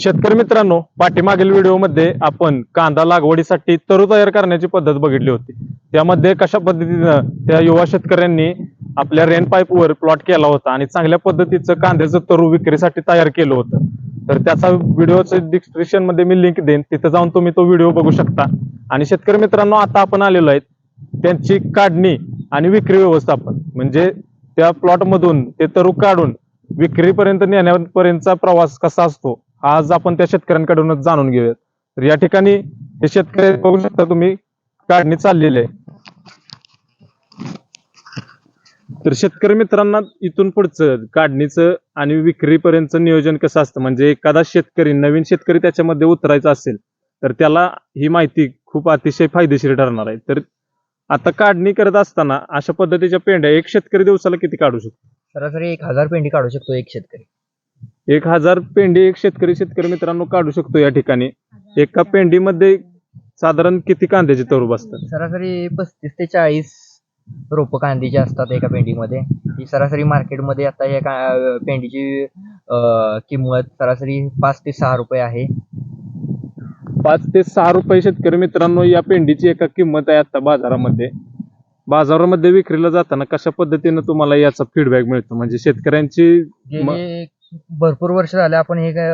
शेतकरी मित्रांनो पाठीमागील व्हिडिओमध्ये आपण कांदा लागवडीसाठी तरू तयार करण्याची पद्धत बघितली होती. त्यामध्ये कशा पद्धतीनं त्या युवा शेतकऱ्यांनी आपल्या रेन पाईपवर प्लॉट केला होता आणि चांगल्या पद्धतीचं कांद्याचं तरू विक्रीसाठी तयार केलं होतं. तर त्याचा व्हिडिओचं डिस्क्रिप्शनमध्ये मी लिंक देईन. तिथं जाऊन तुम्ही तो व्हिडिओ बघू शकता. आणि शेतकरी मित्रांनो आता आपण आलेलो आहेत त्यांची काढणी आणि विक्री व्यवस्थापन. म्हणजे त्या प्लॉटमधून ते तरू काढून विक्रीपर्यंत नेण्यापर्यंतचा प्रवास कसा असतो आज आपण त्या शेतकऱ्यांकडूनच जाणून घेऊयात. तर या ठिकाणी हे शेतकरी बघू शकता तुम्ही काढणी चाललेली आहे. तर शेतकरी मित्रांना इथून पुढचं काढणीचं आणि विक्रीपर्यंतचं नियोजन कसं असतं? म्हणजे एखादा शेतकरी नवीन शेतकरी त्याच्यामध्ये उतरायचा असेल तर त्याला ही माहिती खूप अतिशय फायदेशीर ठरणार आहे. तर आता काढणी करत असताना अशा पद्धतीच्या पेंड्या एक शेतकरी दिवसाला किती काढू शकतो? सरासरी एक हजार पेंडी काढू शकतो एक शेतकरी. एक हजार पेंडी एक शेतकरी शेतकरी मित्रांनो काढू शकतो या ठिकाणी. एका पेंडीमध्ये साधारण किती कांद्याचे तरू बसतात? सरासरी पस्तीस ते चाळीस रोप कांदीची असतात एका पेंडीमध्ये. ही सरासरी मार्केटमध्ये आता या का- पेंडीची अं, किंमत सरासरी पाच ते सहा रुपये आहे. पाच ते सहा रुपये शेतकरी मित्रांनो या पेंडीची एका किंमत आहे आता बाजारामध्ये. बाजारामध्ये विक्रीला जाताना कशा पद्धतीनं तुम्हाला याचा फीडबॅक मिळतो? म्हणजे शेतकऱ्यांची म- गेले भरपूर वर्ष झाले आपण हे काय,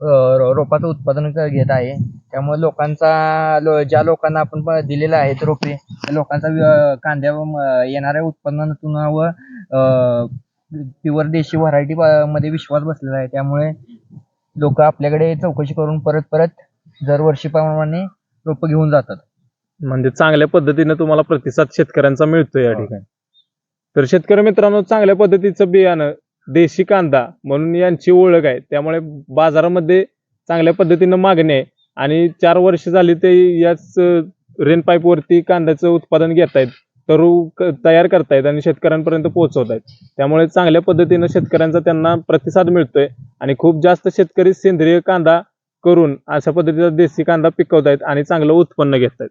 अं, रो- रोपाचं उत्पादन क- घेत आहे. त्यामुळे लोकांचा लो- ज्या लोकांना आपण प- दिलेलं आहे ते रोपे त्या लोकांचा वि- कांद्या म- येणाऱ्या उत्पन्नातून व प्युअर देशी व्हरायटी मध्ये विश्वास बसलेला आहे. त्यामुळे लोक आपल्याकडे चौकशी करून परत परत दरवर्षीप्रमाणे रोप घेऊन जातात. म्हणजे चांगल्या पद्धतीनं तुम्हाला प्रतिसाद शेतकऱ्यांचा मिळतो या हो. ठिकाणी. तर शेतकरी मित्रांनो चांगल्या पद्धतीचं बियाणं देशी कांदा म्हणून यांची ओळख आहे. त्यामुळे बाजारामध्ये चांगल्या पद्धतीनं मागणी आहे. आणि चार वर्ष झाली ते याच रेन पाईपवरती कांद्याचं उत्पादन घेत आहेत तरू क- तयार करतायत आणि शेतकऱ्यांपर्यंत पोहोचवत आहेत त्यामुळे चांगल्या पद्धतीनं शेतकऱ्यांचा त्यांना प्रतिसाद मिळतोय. आणि खूप जास्त शेतकरी सेंद्रिय कांदा करून अशा पद्धतीचा देशी कांदा पिकवत आहेत आणि चांगलं उत्पन्न घेत आहेत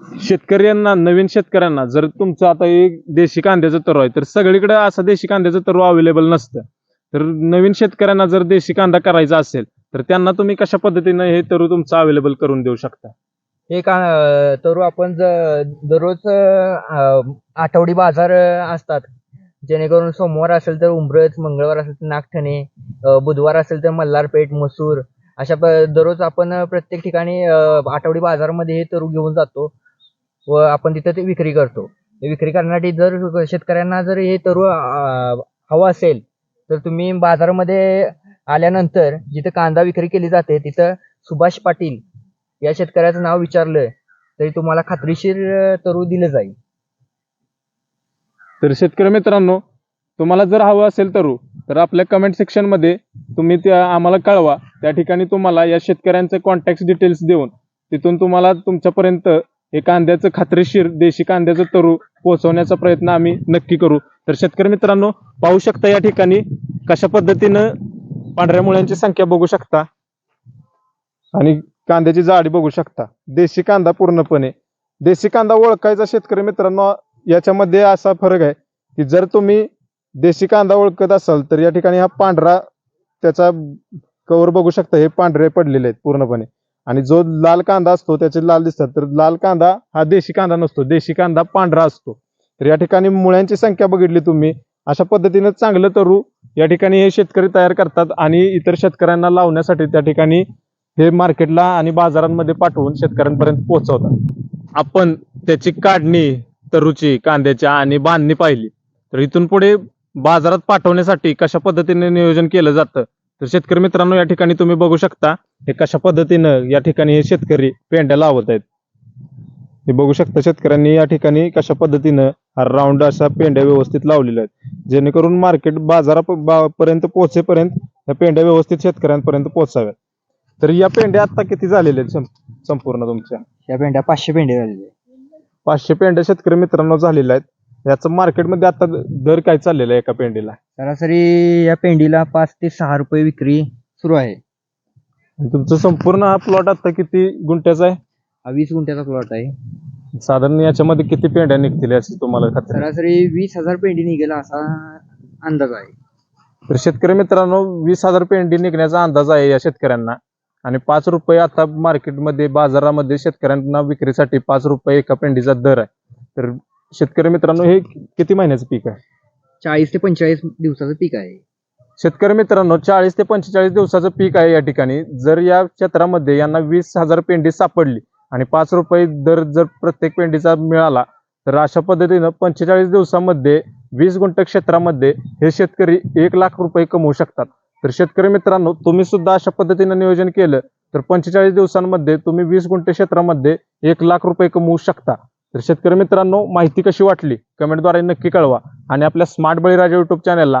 शेतकऱ्यांना नवीन शेतकऱ्यांना जर तुमचं आता एक देशी कांद्याचं तरू आहे तर सगळीकडे असं देशी कांद्याचं तरू अवेलेबल नसतं. तर नवीन शेतकऱ्यांना जर देशी कांदा करायचा असेल तर त्यांना तुम्ही कशा पद्धतीने हे तरू तुमचं अवेलेबल करून देऊ शकता? हे का तरू आपण दररोज आठवडी बाजार असतात. जेणेकरून सोमवार असेल तर उंबरज मंगळवार असेल तर नागठणे बुधवार असेल तर मल्हारपेठ मसूर अशा दररोज आपण प्रत्येक ठिकाणी आठवडी बाजारमध्ये हे तरू घेऊन जातो. व आपण तिथं ते विक्री करतो. विक्री करण्यासाठी जर शेतकऱ्यांना जर हे तरू हवं असेल तर तुम्ही बाजारामध्ये आल्यानंतर जिथं कांदा विक्री केली जाते तिथं सुभाष पाटील या शेतकऱ्याचं नाव विचारलं तरी तुम्हाला खात्रीशीर अं, तरू दिलं जाईल. तर शेतकरी मित्रांनो तुम्हाला जर हवं असेल तरू तर आपल्या कमेंट सेक्शनमध्ये तुम्ही त्या आम्हाला कळवा. त्या ठिकाणी तुम्हाला या शेतकऱ्यांचे कॉन्टॅक्ट डिटेल्स देऊन तिथून तुम्हाला तुमच्यापर्यंत हे कांद्याचं खात्रीशीर देशी कांद्याचं तरू पोहोचवण्याचा प्रयत्न आम्ही नक्की करू. तर शेतकरी मित्रांनो पाहू शकता या ठिकाणी कशा पद्धतीनं पांढऱ्या मुळ्यांची संख्या बघू शकता आणि कांद्याची जाडी बघू शकता. देशी कांदा पूर्णपणे. देशी कांदा ओळखायचा शेतकरी मित्रांनो याच्यामध्ये असा फरक आहे की जर तुम्ही देशी कांदा ओळखत असाल तर या ठिकाणी हा पांढरा त्याचा कवर बघू शकता. हे पांढरे पडलेले आहेत पूर्णपणे. आणि जो लाल कांदा असतो त्याचे लाल दिसतात. तर लाल कांदा हा देशी कांदा नसतो. देशी कांदा पांढरा असतो. तर या ठिकाणी मुळ्यांची संख्या बघितली तुम्ही. अशा पद्धतीने चांगलं तरू या ठिकाणी हे शेतकरी तयार करतात आणि इतर शेतकऱ्यांना लावण्यासाठी त्या ठिकाणी हे मार्केटला आणि बाजारांमध्ये पाठवून शेतकऱ्यांपर्यंत पोहोचवतात. आपण त्याची काढणी तरूची कांद्याच्या आणि बांधणी पाहिली. तर इथून पुढे बाजारात पाठवण्यासाठी कशा पद्धतीने नियोजन केलं जातं? तर शेतकरी मित्रांनो या ठिकाणी तुम्ही बघू शकता. हे कशा पद्धतीनं या ठिकाणी हे शेतकरी पेंड्या लावत आहेत? हे बघू शकता शेतकऱ्यांनी या ठिकाणी कशा पद्धतीनं राऊंड अशा पेंड्या व्यवस्थित लावलेल्या आहेत. जेणेकरून मार्केट बाजारापर्यंत पोहोचेपर्यंत या पेंड्या व्यवस्थित शेतकऱ्यांपर्यंत पोहोचाव्यात. तर या पेंड्या आता किती झालेल्या आहेत संपूर्ण तुमच्या? या पेंड्या पाचशे पेंडे झालेले पाचशे पेंड्या शेतकरी मित्रांनो झालेल्या आहेत. याचं मार्केटमध्ये आता दर काय चाललेला आहे एका पेंडीला सरासरी या पेंडीला पाच ते सहा रुपये विक्री सुरू आहे. तुमचं संपूर्ण हा प्लॉट आता किती गुंठ्याचा आहे? हा वीस गुंठ्याचा प्लॉट आहे. साधारण याच्यामध्ये किती पेंड्या निघतील याची तुम्हाला खात्री? आहे? सरासरी वीस हजार पेंडी निघेल असा अंदाज आहे. तर शेतकरी मित्रांनो वीस हजार पेंडी निघण्याचा अंदाज आहे या शेतकऱ्यांना. आणि पाच रुपये आता मार्केटमध्ये बाजारामध्ये शेतकऱ्यांना विक्रीसाठी पाच रुपये एका पेंडीचा दर आहे. तर शेतकरी मित्रांनो हे किती महिन्याचं पीक आहे? चाळीस ते पंचेचाळीस दिवसाचं पीक आहे. शेतकरी मित्रांनो चाळीस ते पंचेचाळीस दिवसाचं पीक आहे या ठिकाणी. जर या क्षेत्रामध्ये यांना वीस हजार पेंडी सापडली आणि पाच रुपये दर जर प्रत्येक पेंडीचा मिळाला तर अशा पद्धतीनं पंचेचाळीस दिवसामध्ये वीस गुंठ क्षेत्रामध्ये हे शेतकरी एक लाख रुपये कमवू शकतात. तर शेतकरी मित्रांनो तुम्ही सुद्धा अशा पद्धतीनं नियोजन केलं तर पंचेचाळीस दिवसांमध्ये तुम्ही वीस गुंठ क्षेत्रामध्ये एक लाख रुपये कमवू शकता. तर शेतकरी मित्रांनो माहिती कशी वाटली? कमेंटद्वारे नक्की कळवा. आणि आपल्या स्मार्ट बळीराजा युट्यूब चॅनलला